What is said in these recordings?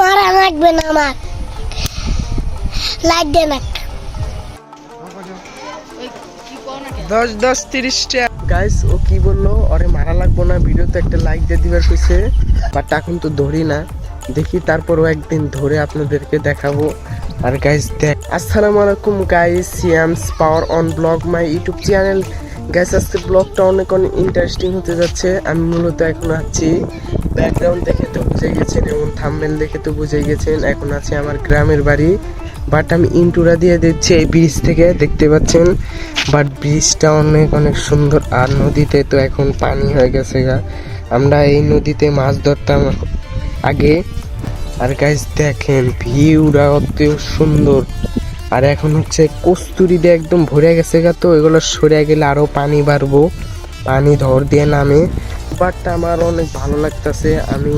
মারা লাগবে না আমার। দে না দশ দশ তিরিশটা গাইস ও কি বলল? ওরে মারা লাগবো না, ভিডিওতে একটা লাইক দিয়ে দিবার কইছে। বাট এখন তো ধরি না। দেখি তারপরও একদিন ধরে আপনাদেরকে দেখাবো। আর গাইস দেখ। আসসালামু আলাইকুম guys Siam's power on vlog my YouTube channel guys আজকে ব্লগটা অনেক অনেক ইন্টারেস্টিং হতে যাচ্ছে। আমি মূলত এখন আছি ব্যাকগ্রাউন্ড দেখে তো বুঝে গেছেন এবং থাম্বেল দেখে তো বুঝে গেছেন। এখন আছে আমার গ্রামের বাড়ি বাট আমি ইন্টুরা দিয়ে দিচ্ছি এই ব্রিজ থেকে, দেখতে পাচ্ছেন? বাট ব্রিজটা অনেক অনেক সুন্দর। আর নদীতে তো এখন পানি হয়ে গেছে গা। আমরা এই নদীতে মাছ ধরতাম আগে। আর গাইজ দেখেন ভিউটা অত সুন্দর। আর এখন হচ্ছে কস্তুরি দিয়ে একদম ভরে গেছে গা তো। এগুলো সরে গেলে আরও পানি বাড়বো। পানি ধর দিয়ে নামে। বাট আমার অনেক ভালো লাগতেছে। আমি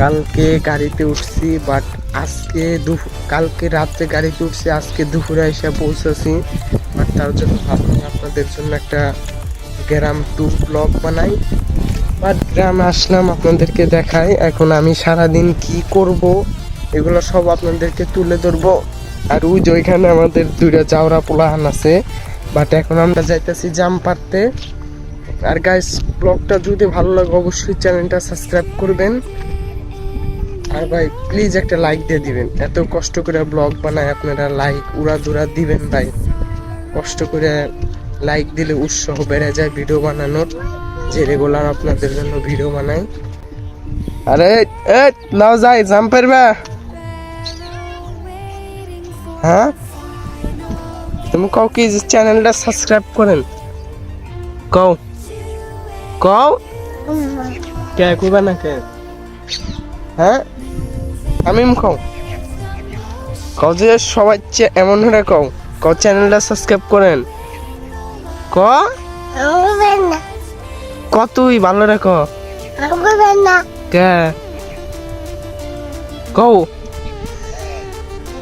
কালকে গাড়িতে উঠছি, বাট আজকে দুপুর কালকে রাত্রে গাড়িতে উঠছি, আজকে দুপুরে এসে পৌঁছেছি। বাট তার জন্য ভাবলাম আপনাদের জন্য একটা গ্রাম ট্যুর ব্লগ বানাই। বাট গ্রামে আসলাম আপনাদেরকে দেখাই, এখন আমি সারাদিন কি করব, এগুলো সব আপনাদেরকে তুলে ধরবো। আর ওই যে ওইখানে আমাদের দুইটা জাউরা পোলাহান আছে, বাট এখন আমরা যাইতেছি জাম পারতে আর গাইস ব্লগটা যদি ভালো লাগে, অবশ্যই চ্যানেলটা সাবস্ক্রাইব করবেন। আর ভাই প্লিজ একটা লাইক দিয়ে দিবেন। এত কষ্ট করে ব্লগ বানায় আপনারা লাইক উড়া দুরা দিবেন ভাই। কষ্ট করে লাইক দিলে উৎসাহ বেড়ে যায় ভিডিও বানানোর, যে রেগুলার আপনাদের জন্য ভিডিও বানাই আরে এ নাও যাই জাম পারবা হ্যাঁ? তুমি কও কি চ্যানেলটা সাবস্ক্রাইব করেন? কও। কও। কে কইবা না কে? হ্যাঁ? আমি কও। কও যে সবাই এমন হলে কও। কও চ্যানেলটা সাবস্ক্রাইব করেন। ক না কতই ভালো রেখ কে? কও।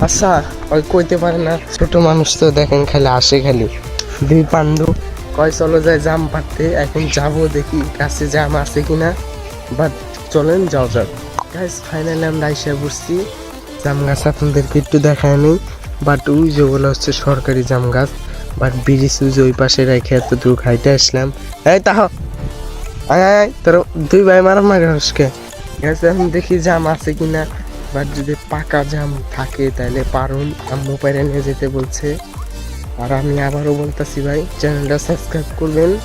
আচ্ছা ওই কইতে পারে না ছোট মানুষ তো দেখেন খালি আসে খালি। দুই পান্ডু কয়, চলো যায় জাম পাড়তে, এখন যাব দেখি কাছে জাম আছে কিনা। বাট চলেন যাও যাক। গাইস ফাইনালি আমরা আইসা পড়ছি। জাম গাছ আপনাদেরকে একটু দেখায় নেই বাট ওই যেগুলো হচ্ছে সরকারি জাম গাছ। বাট ব্রিজ যে ওই পাশে রেখে এত দূর খাইতে আসলাম। এই, তাহ। তোর দুই ভাই মারা মারা হসকে। গেছে এখন দেখি জাম আছে কিনা। বাট যদি পাকা জাম থাকে, তাহলে পারুন। আম্মু পাইরে নিয়ে যেতে বলছে। আর আমি আবারও বলতেছি ভাই, চ্যানেলটা সাবস্ক্রাইব করবেন।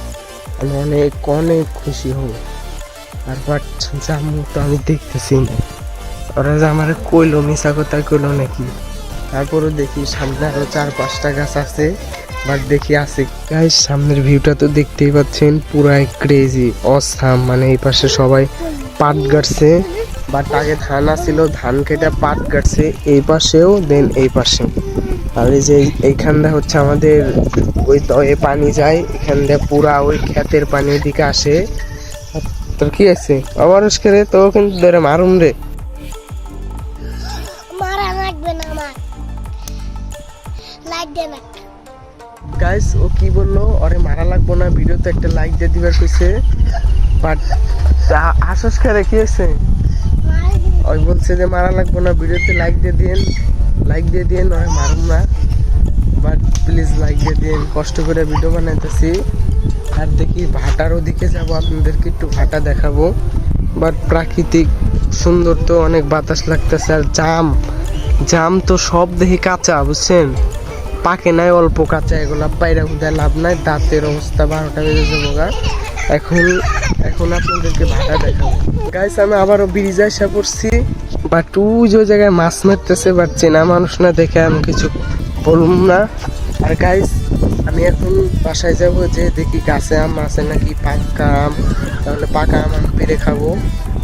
আমি অনেক অনেক খুশি হব। আর বাট জামু তো আমি দেখতেছি না। ওরা যে আমার কইলো মিশা কথা কইলো নাকি? তারপরও দেখি সামনে আরও চার, পাঁচটা গাছ আছে। বাট দেখি আছে। গাইস সামনের ভিউটা তো দেখতেই পাচ্ছেন, পুরাই ক্রেজি অসাম মানে এই পাশে সবাই পাট গাড়ছে। বাট আগে ধান আছিল, ধান কেটে পাট গাড়ছে। এই পাশেও দেন এই পাশে। আর এই যে এইখানটা হচ্ছে আমাদের ওই দয়ে পানি যায় এখান দিয়ে পুরা ওই ক্ষেতের পানি ওদিকে আসে। তোর কি আছে আবার রে তো কিন্তু ধরে মারুম রে। গাইস ও কি বলল? ওরে মারা লাগবো না ভিডিওতে একটা লাইক দিয়ে দিবার কইছে। বাট আশ্বাস করে কি হয়েছে? ওই বলছে যে মারা লাগবো না ভিডিওতে লাইক দিয়ে দিন লাইক দিয়ে দিন ওরে মারুম না। বাট প্লিজ লাইক দিয়ে দিন কষ্ট করে ভিডিও বানাইতেছি। আর দেখি ভাটার ওদিকে যাব, আপনাদেরকে একটু ভাটা দেখাবো। বাট প্রাকৃতিক সুন্দর তো অনেক বাতাস লাগতেছে, আর জাম জাম তো সব দেখি কাঁচা, বুঝছেন? পাকে নাই অল্প কাঁচা, এগুলা পায়রা খুদা লাভ নাই, দাঁতের অবস্থা বারোটা বেজে যাব গা। এখন এখন আপনাদেরকে ভাড়া দেখাবো। গাইস আমি আবারও ব্রিজে এসে পড়ছি। বাট ওই যে জায়গায় মাছ মারতেছে, বাট চেনা মানুষ না, দেখে আমি কিছু বলুম না। আর গাইস আমি এখন বাসায় যাব, যে দেখি গাছে আম আছে নাকি পাকা আম। তাহলে পাকা আম আমি পেরে খাব।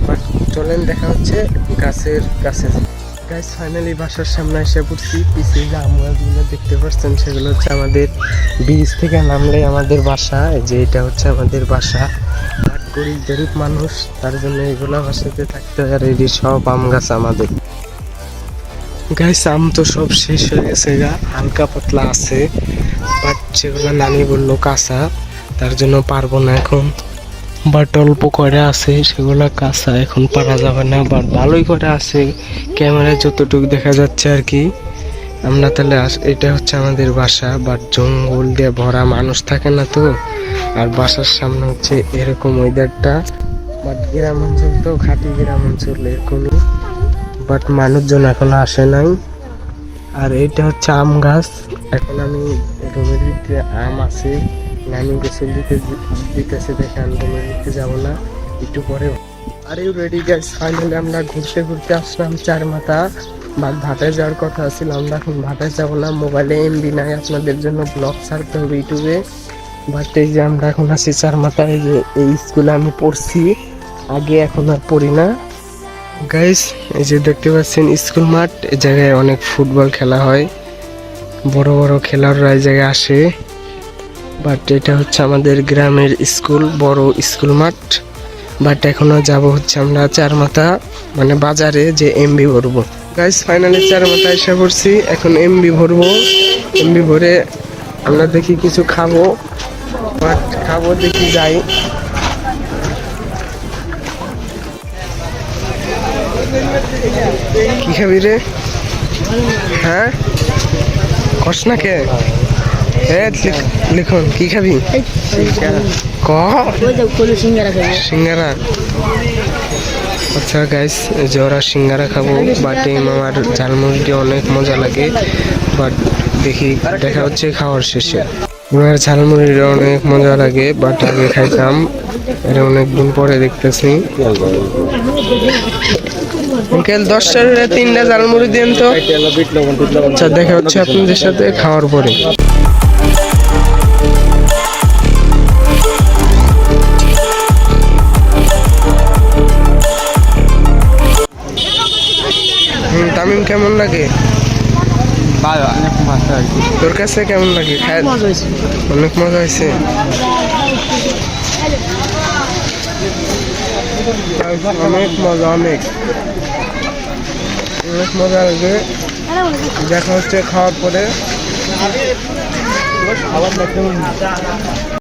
বাট চলেন, দেখা হচ্ছে গাছের কাছে। গাইস ফাইনালি বাসার সামনে এসে পড়ছি। পিছিয়ে যে আমগুলো দেখতে পাচ্ছেন, সেগুলো হচ্ছে আমাদের ব্রিজ থেকে নামলে আমাদের বাসা। যে এটা হচ্ছে আমাদের বাসা। গরিব গরিব মানুষ, তার জন্য এগুলো বাসাতে থাকতে আর এটি সব আম গাছ আমাদের। গাইস আম তো সব শেষ হয়ে গেছে গা। হালকা পাতলা আছে বাট সেগুলো নানি বলল কাঁচা, তার জন্য পারব না এখন। বাট অল্প করে আছে, সেগুলো কাঁচা। এখন পারা যাবে না বাট ভালোই করে আছে। ক্যামেরায় যতটুকু দেখা যাচ্ছে আর কি। আমরা তাহলে এটা হচ্ছে আমাদের বাসা বাট জঙ্গল দিয়ে ভরা মানুষ থাকে না তো? আর বাসার সামনে হচ্ছে এরকম ওয়েদারটা। বাট গ্রাম অঞ্চল তো, খাঁটি গ্রাম অঞ্চল, এরকমই। বাট মানুষজন এখন আসে নাই। আর এইটা হচ্ছে আম গাছ। এখন আমি রুমের ভিতরে আম আছে। নানি গোসল দিতে দিতেছে দেখে আমি রুমের ভিতরে যাব না। একটু পরে are you ready guys finally আমরা ঘুরতে ঘুরতে আসলাম চার মাথা বাট ভাটায় যাওয়ার কথা ছিল আমরা এখন ভাটায় যাব না। মোবাইলে এমবি নাই, আপনাদের জন্য ব্লগ ছাড়তে হবে ইউটিউবে। বাট এই যে আমরা এখন আছি চার মাথায় যে এই স্কুলে আমি পড়ছি, আগে এখন আর পড়ি না। গাইস এই যে দেখতে পাচ্ছেন স্কুল মাঠ, এই জায়গায় অনেক ফুটবল খেলা হয়। বড় বড় খেলোয়াড়রা এই জায়গায় আসে। বাট এটা হচ্ছে আমাদের গ্রামের স্কুল বড় স্কুল মাঠ। বাট এখনও যাব হচ্ছে আমরা চার মাথা মানে বাজারে যে এমবি ভরবো গাইস ফাইনালি চার মাথা এসে পড়ছি এখন এমবি ভরবো এমবি ভরে আমরা দেখি কিছু খাব খাব দেখি যাই কি খাবি রে হ্যাঁ কস না কে লিখুন কি খাবি সিঙ্গারা আচ্ছা গাইস ওরা সিঙ্গারা খাব বাট এই মামার ঝালমুড়িটি অনেক মজা লাগে বাট দেখি, দেখা হচ্ছে খাওয়ার শেষে। ওনার ঝালমুড়িটা অনেক মজা লাগে বাট আগে খাইতাম, এটা অনেক দিন পরে দেখতেছি। আঙ্কেল দশটার তিনটা ঝালমুড়ি দেন তো। আচ্ছা দেখা হচ্ছে আপনাদের সাথে, খাওয়ার পরে। কেমন লাগে? ভালো অনেক তোর কাছে কেমন লাগে? অনেক মজা হয়েছে। অনেক মজা অনেক অনেক। মজা লাগে দেখা হচ্ছে খাওয়ার পরে। খাবার